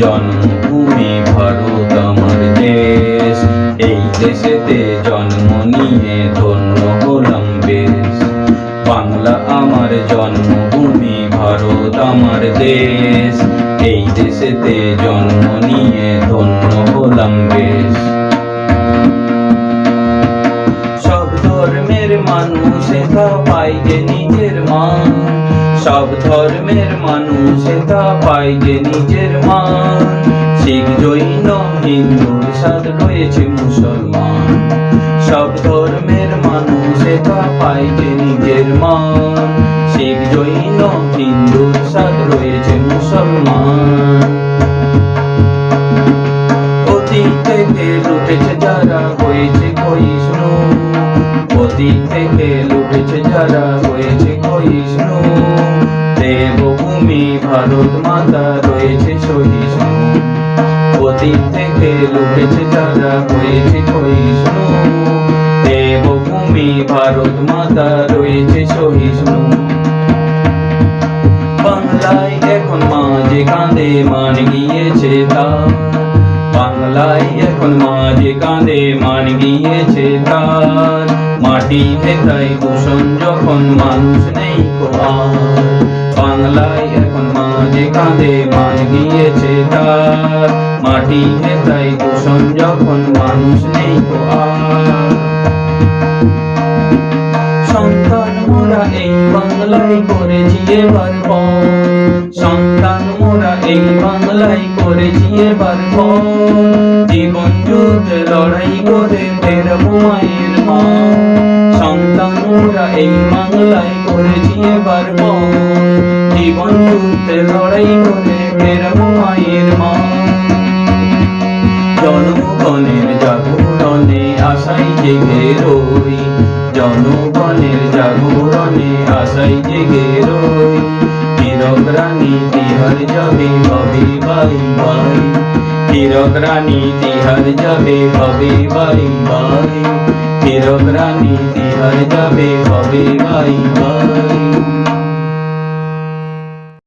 জন্মভূমি ভারত আমার দেশ। এই দেশেতে জন্ম নিয়ে ধন্য হলাম বেশ। বাংলা আমার জন্মভূমি, ভারত আমার দেশ। এই দেশেতে জন্ম নিয়ে ধন্য হলাম বেশ। সব ধর্মের মানুষ এটা পাই যে নিজের মান। সব ধর্মের মানুষ এটা পাই যে নিজের মান। শিখ, জৈন হিন্দুর সাথ রয়েছে মুসলমান। সব ধর্মের মানুষ এটা পাই যে নিজের মান। শিখ, জৈন হিন্দুর সাথ রয়েছে মুসলমান। থেকে লুটেছে যারা হয়েছে ক্ষয়িষ্ণু অতীত থেকে লুটেছে যারা, হয়েছে ক্ষয়িষ্ণু দেবভূমি ভারত মাতা, রয়েছে সহিষ্ণু। অতীত থেকে লুটেছে যারা হয়েছে বাংলায় এখন মাঝে কাঁদে মান গিয়েছে তার বাংলায় এখন মাঝে কাঁদে মান গিয়েছে তার মাটি ভেতাই দূষণ যখন মানুষ নেই কো আর বাংলায় এখন মাঝে কাঁদে মান গিয়েছে তার মাটি ভেতাই দূষণ যখন মানুষ নেই সন্তান মোরা এই বাংলায় করেছি এবার সন্তান মোরা এই বাংলায় করেছি এবার পর জীবন যুদ্ধ লড়াই করে ফেরবো মায়ের মা সন্তান মোরা এই বাংলায় করেছি এবার জীবন যুদ্ধ লড়াই করে ফেরবো মায়ের মা জনগণের জাগরণে আশাই জেগে রই। জনগণের জাগরণে আশাই জেগে রই। হীরক রানী তিহার যাবে হবে বাই বাই হীরক রানী তিহার যাবে হবে bye bye Hirak Rani Tihar bye bye